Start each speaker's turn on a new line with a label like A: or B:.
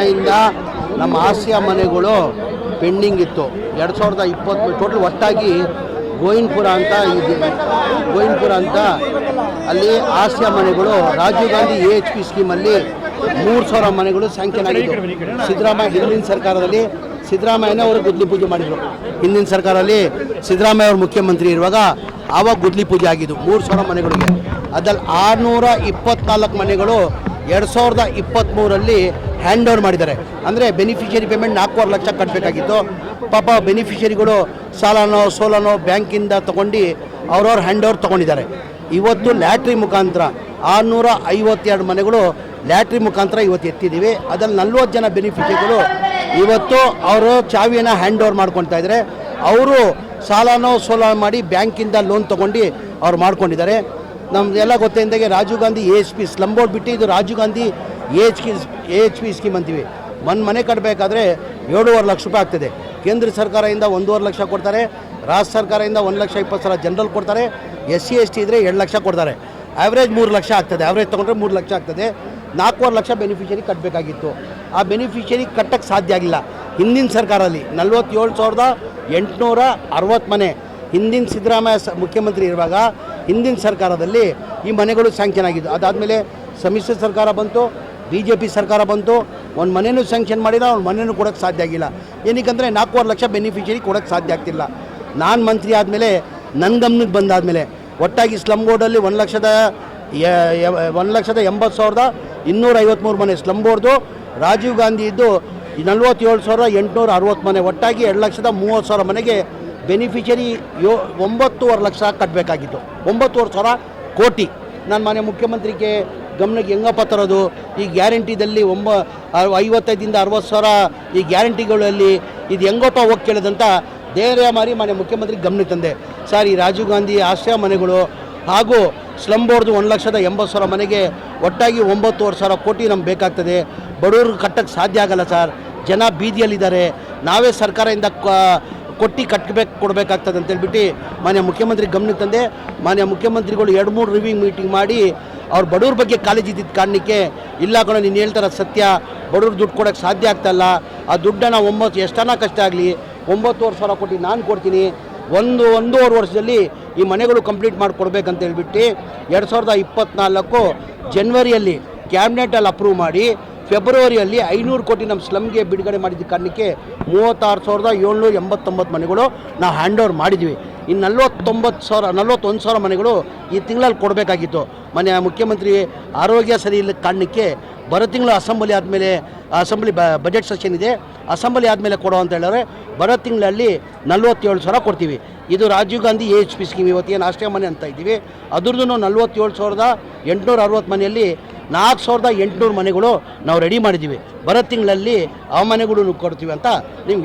A: ಹದಿನೆಂಟನೆಯಿಂದ ನಮ್ಮ ಆಸಿಯಾ ಮನೆಗಳು ಪೆಂಡಿಂಗ್ ಇತ್ತು. ಎರಡು ಸಾವಿರದ ಇಪ್ಪತ್ತು ಟೋಟಲ್ ಒಟ್ಟಾಗಿ ಗೋವಿಂದಪುರ ಅಂತ ಇದೆ. ಗೋವಿಂದಪುರ ಅಂತ ಅಲ್ಲಿ ಆಸಿಯಾ ಮನೆಗಳು, Rajiv Gandhi A H P ಸ್ಕೀಮಲ್ಲಿ ಮೂರು ಸಾವಿರ ಮನೆಗಳು ಸ್ಯಾಂಕ್ಷನ್ ಆಗಿತ್ತು ಸಿದ್ದರಾಮಯ್ಯ ಹಿಂದಿನ ಸರ್ಕಾರದಲ್ಲಿ ಸಿದ್ದರಾಮಯ್ಯನೇ ಅವರು ಗುದ್ಲಿ ಪೂಜೆ ಮಾಡಿದರು. ಹಿಂದಿನ ಸರ್ಕಾರದಲ್ಲಿ ಸಿದ್ದರಾಮಯ್ಯ ಅವರು ಮುಖ್ಯಮಂತ್ರಿ ಇರುವಾಗ ಆವಾಗ ಗುದ್ಲಿ ಪೂಜೆ ಆಗಿದ್ದು ಮೂರು ಸಾವಿರ ಮನೆಗಳಿಗೆ. ಅದ್ರಲ್ಲಿ ಆರುನೂರ ಇಪ್ಪತ್ನಾಲ್ಕು ಮನೆಗಳು ಎರಡು ಸಾವಿರದ ಇಪ್ಪತ್ತ್ಮೂರಲ್ಲಿ ಹ್ಯಾಂಡ್ ಓವರ್ ಮಾಡಿದ್ದಾರೆ. ಅಂದರೆ ಬೆನಿಫಿಷಿಯರಿ ಪೇಮೆಂಟ್ ನಾಲ್ಕೂವರೆ ಲಕ್ಷ ಕಟ್ಟಬೇಕಾಗಿತ್ತು ಪಾಪ ಬೆನಿಫಿಷರಿಗಳು ಸಾಲನೋ, ಸೋಲನೋ ಬ್ಯಾಂಕಿಂದ ತೊಗೊಂಡು ಅವ್ರವ್ರ ಹ್ಯಾಂಡ್ ಓವರ್ ತೊಗೊಂಡಿದ್ದಾರೆ. ಇವತ್ತು ಲ್ಯಾಟ್ರಿ ಮುಖಾಂತರ ಆರುನೂರ ಐವತ್ತೆರಡು ಮನೆಗಳು ಲ್ಯಾಟ್ರಿ ಮುಖಾಂತರ ಇವತ್ತು ಎತ್ತಿದ್ದೀವಿ. ಅದರಲ್ಲಿ ನಲ್ವತ್ತು ಜನ ಬೆನಿಫಿಷರಿಗಳು ಇವತ್ತು ಅವರು ಚಾವಿಯನ್ನು ಹ್ಯಾಂಡ್ ಓವರ್ ಮಾಡ್ಕೊತಾ ಇದ್ದಾರೆ. ಅವರು ಸಾಲನೋ ಸೋಲ ಮಾಡಿ ಬ್ಯಾಂಕಿಂದ ಲೋನ್ ತೊಗೊಂಡು ಅವ್ರು ಮಾಡ್ಕೊಂಡಿದ್ದಾರೆ. ನಮ್ದೆಲ್ಲ ಗೊತ್ತಿದ್ದಾಗೆ Rajiv Gandhi A H P slum board ಬಿಟ್ಟು ಇದು Rajiv Gandhi A H P A H P scheme ಅಂತೀವಿ. ಒಂದು ಮನೆ ಕಟ್ಟಬೇಕಾದ್ರೆ ಏಳುವರೆ ಲಕ್ಷ ರೂಪಾಯಿ ಆಗ್ತದೆ. ಕೇಂದ್ರ ಸರ್ಕಾರದಿಂದ ಒಂದೂವರೆ ಲಕ್ಷ ಕೊಡ್ತಾರೆ. ರಾಜ್ಯ ಸರ್ಕಾರದಿಂದ ಒಂದು ಲಕ್ಷ ಇಪ್ಪತ್ತು ಸಾವಿರ ಜನರಲ್ ಕೊಡ್ತಾರೆ. ಎಸ್ ಸಿ ಎಸ್ ಟಿ ಇದ್ದರೆ ಎರಡು ಲಕ್ಷ ಕೊಡ್ತಾರೆ. ಆ್ಯಾವ್ರೇಜ್ ಮೂರು ಲಕ್ಷ ಆಗ್ತದೆ. ಆ್ಯಾವ್ರೇಜ್ ತೊಗೊಂಡ್ರೆ ಮೂರು ಲಕ್ಷ ಆಗ್ತದೆ. ನಾಲ್ಕೂವರೆ ಲಕ್ಷ ಬೆನಿಫಿಷರಿ ಕಟ್ಟಬೇಕಾಗಿತ್ತು ಆ ಬೆನಿಫಿಷರಿ ಕಟ್ಟಕ್ಕೆ ಸಾಧ್ಯ ಆಗಿಲ್ಲ. ಹಿಂದಿನ ಸರ್ಕಾರದಲ್ಲಿ ನಲ್ವತ್ತೇಳು ಸಾವಿರದ ಎಂಟುನೂರ ಅರವತ್ತು ಮನೆ. ಹಿಂದಿನ ಸಿದ್ದರಾಮಯ್ಯ ಮುಖ್ಯಮಂತ್ರಿ ಇರುವಾಗ ಹಿಂದಿನ ಸರ್ಕಾರದಲ್ಲಿ ಈ ಮನೆಗಳು ಸ್ಯಾಂಕ್ಷನ್ ಆಗಿದ್ದು. ಅದಾದಮೇಲೆ ಸಮ್ಮಿಶ್ರ ಸರ್ಕಾರ ಬಂತು ಬಿ ಜೆ ಪಿ ಸರ್ಕಾರ ಬಂತು. ಒಂದು ಮನೆಯೂ ಸ್ಯಾಂಕ್ಷನ್ ಮಾಡಿಲ್ಲ, ಒಂದು ಮನೆಯೂ ಕೊಡೋಕ್ಕೆ ಸಾಧ್ಯ ಆಗಿಲ್ಲ. ಏನಕ್ಕಂದರೆ ನಾಲ್ಕೂವರೆ ಲಕ್ಷ ಬೆನಿಫಿಷರಿ ಕೊಡೋಕ್ಕೆ ಸಾಧ್ಯ ಆಗ್ತಿಲ್ಲ. ನಾನು ಮಂತ್ರಿ ಆದಮೇಲೆ ನನ್ನ ಗಮನಕ್ಕೆ ಬಂದಾದಮೇಲೆ, ಒಟ್ಟಾಗಿ ಸ್ಲಮ್ ಬೋರ್ಡಲ್ಲಿ ಒಂದು ಲಕ್ಷದ ಒಂದು ಲಕ್ಷದ ಎಂಬತ್ತು ಸಾವಿರದ ಇನ್ನೂರ ಐವತ್ತ್ಮೂರು ಮನೆ ಸ್ಲಮ್ ಬೋರ್ಡ್ದು ರಾಜೀವ್ ಗಾಂಧಿ ಇದ್ದು ನಲ್ವತ್ತೇಳು ಸಾವಿರದ ಎಂಟುನೂರ ಅರವತ್ತು ಮನೆ. ಒಟ್ಟಾಗಿ ಎರಡು ಲಕ್ಷದ ಮೂವತ್ತು ಸಾವಿರ ಮನೆಗೆ ಬೆನಿಫಿಷರಿ ಯೋ ಒಂಬತ್ತೂವರೆ ಲಕ್ಷ ಕಟ್ಟಬೇಕಾಗಿತ್ತು ಒಂಬತ್ತುವರೆ ಸಾವಿರ ಕೋಟಿ. ನಾನು ಮನೆ ಮುಖ್ಯಮಂತ್ರಿಗೆ ಗಮನಕ್ಕೆ ಹೆಂಗಪ್ಪ ತರೋದು? ಈ ಗ್ಯಾರಂಟಿದಲ್ಲಿ ಒಂಬ ಐವತ್ತೈದಿಂದ ಅರವತ್ತು ಸಾವಿರ ಈ ಗ್ಯಾರಂಟಿಗಳಲ್ಲಿ ಇದು ಹೆಂಗಪ್ಪ ಹೋಗಿ ಕೇಳಿದಂತ ಧೈರ್ಯ ಮಾರಿ ಮನೆ ಮುಖ್ಯಮಂತ್ರಿ ಗಮನಕ್ಕೆ ತಂದೆ. ಸರ್, ಈ ರಾಜೀವ್ ಗಾಂಧಿ ಆಶ್ರಯ ಮನೆಗಳು ಹಾಗೂ ಸ್ಲಮ್ ಬೋರ್ಡ್ದು ಒಂದು ಲಕ್ಷದ ಎಂಬತ್ತು ಸಾವಿರ ಮನೆಗೆ ಒಟ್ಟಾಗಿ ಒಂಬತ್ತುವರೆ ಸಾವಿರ ಕೋಟಿ ನಮ್ಗೆ ಬೇಕಾಗ್ತದೆ. ಬಡವ್ರಿಗೆ ಕಟ್ಟಕ್ಕೆ ಸಾಧ್ಯ ಆಗಲ್ಲ ಸರ್. ಜನ ಬೀದಿಯಲ್ಲಿದ್ದಾರೆ. ನಾವೇ ಸರ್ಕಾರದಿಂದ ಕೊಟ್ಟು ಕಟ್ಟಬೇಕು ಕೊಡಬೇಕಾಗ್ತದೆ ಅಂತೇಳ್ಬಿಟ್ಟು ಮಾನ್ಯ ಮುಖ್ಯಮಂತ್ರಿ ಗಮನಕ್ಕೆ ತಂದೆ, ಮಾನ್ಯ ಮುಖ್ಯಮಂತ್ರಿಗಳು ಎರಡು ಮೂರು ರಿವ್ಯೂ ಮೀಟಿಂಗ್ ಮಾಡಿ ಅವ್ರು ಬಡವ್ರ ಬಗ್ಗೆ ಕಾಲೇಜು ಇದ್ದಿದ್ದ ಕಾರಣಕ್ಕೆ, ಇಲ್ಲ ಕಣ, ನೀನು ಹೇಳ್ತಾರ ಸತ್ಯ, ಬಡವ್ರು ದುಡ್ಡು ಕೊಡೋಕ್ಕೆ ಸಾಧ್ಯ ಆಗ್ತಾಯಿಲ್ಲ ಆ ದುಡ್ಡನ್ನು ಒಂಬತ್ತು ಎಷ್ಟನ ಕಷ್ಟ ಆಗಲಿ, ಒಂಬತ್ತುವರೆ ಸಾವಿರ ಕೊಟ್ಟು ನಾನು ಕೊಡ್ತೀನಿ, ಒಂದು, ಒಂದೂವರೆ ವರ್ಷದಲ್ಲಿ ಈ ಮನೆಗಳು ಕಂಪ್ಲೀಟ್ ಮಾಡಿಕೊಡ್ಬೇಕಂತ ಹೇಳ್ಬಿಟ್ಟು ಎರಡು ಸಾವಿರದ ಇಪ್ಪತ್ತ್ನಾಲ್ಕು ಜನ್ವರಿಯಲ್ಲಿ ಕ್ಯಾಬಿನೆಟಲ್ಲಿ ಅಪ್ರೂವ್ ಮಾಡಿ ಫೆಬ್ರವರಿಯಲ್ಲಿ ಐನೂರು ಕೋಟಿ ನಮ್ಮ ಸ್ಲಮ್ಗೆ ಬಿಡುಗಡೆ ಮಾಡಿದ ಕಾರಣಕ್ಕೆ ಮೂವತ್ತಾರು ಸಾವಿರದ ಏಳ್ನೂರ ಎಂಬತ್ತೊಂಬತ್ತು ಮನೆಗಳು ನಾವು ಹ್ಯಾಂಡ್ ಓವರ್ ಮಾಡಿದ್ವಿ. ಇನ್ನು ನಲ್ವತ್ತೊಂಬತ್ತು ಸಾವಿರ, ನಲ್ವತ್ತೊಂದು ಸಾವಿರ ಮನೆಗಳು ಈ ತಿಂಗಳಲ್ಲಿ ಕೊಡಬೇಕಾಗಿತ್ತು. ಮನೆ ಮುಖ್ಯಮಂತ್ರಿ ಆರೋಗ್ಯ ಸರಿ ಇಲ್ಲ ಕಾರಣಕ್ಕೆ ಬರ ತಿಂಗಳು ಅಸೆಂಬ್ಲಿ ಆದಮೇಲೆ, ಅಸೆಂಬ್ಲಿ ಬಜೆಟ್ ಸೆಷನ್ ಇದೆ, ಅಸೆಂಬ್ಲಿ ಆದಮೇಲೆ ಕೊಡೋ ಅಂತ ಹೇಳಿದ್ರೆ ಬರ ತಿಂಗಳಲ್ಲಿ ನಲ್ವತ್ತೇಳು ಸಾವಿರ ಕೊಡ್ತೀವಿ. ಇದು Rajiv Gandhi A H P scheme ಇವತ್ತೇನು ಆಶ್ರಯ ಮನೆ ಅಂತ ಇದ್ದೀವಿ. ಅದ್ರದ್ದು ನಲ್ವತ್ತೇಳು ಸಾವಿರದ ಎಂಟುನೂರ ಅರವತ್ತು ಮನೆಯಲ್ಲಿ ನಾಲ್ಕು ಸಾವಿರದ ಎಂಟುನೂರು ಮನೆಗಳು ನಾವು ರೆಡಿ ಮಾಡಿದ್ದೀವಿ. ಬರೋ ತಿಂಗಳಲ್ಲಿ ಆ ಮನೆಗಳು ಕೊಡ್ತೀವಿ ಅಂತ ನಿಮ್ಗೆ